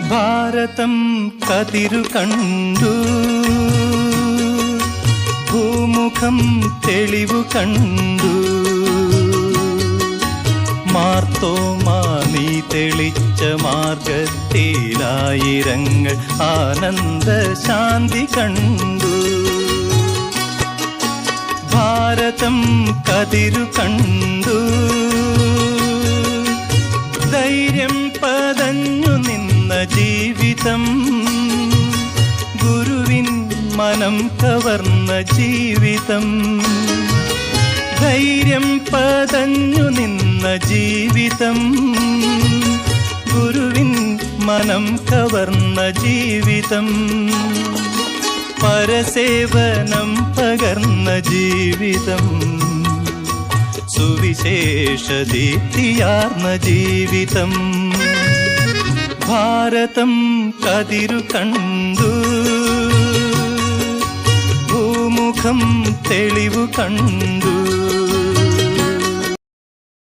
ഭാരതം കതിരു കണ്ടു. ഭൂമുഖം തെളിവു കണ്ടു. മാർത്തോമാ നീ തെളിച്ച മാർഗത്തിലായിരങ്ങൾ ആനന്ദ ശാന്തി കണ്ടു. ഭാരതം കതിരു കണ്ടു. ജീവിതം ഗുരുവിൻ മനം കവർന്ന ജീവിതം. ധൈര്യം പതഞ്ഞു നിന്ന ജീവിതം ഗുരുവിൻ മനം കവർന്ന ജീവിതം. പരസേവനം പകർന്ന ജീവിതം സുവിശേഷ ദീപ്തിയാർന്ന ജീവിതം. ഭാരതം കതിരു കണ്ടു ഭൂമുഖം തെളിവു കണ്ടു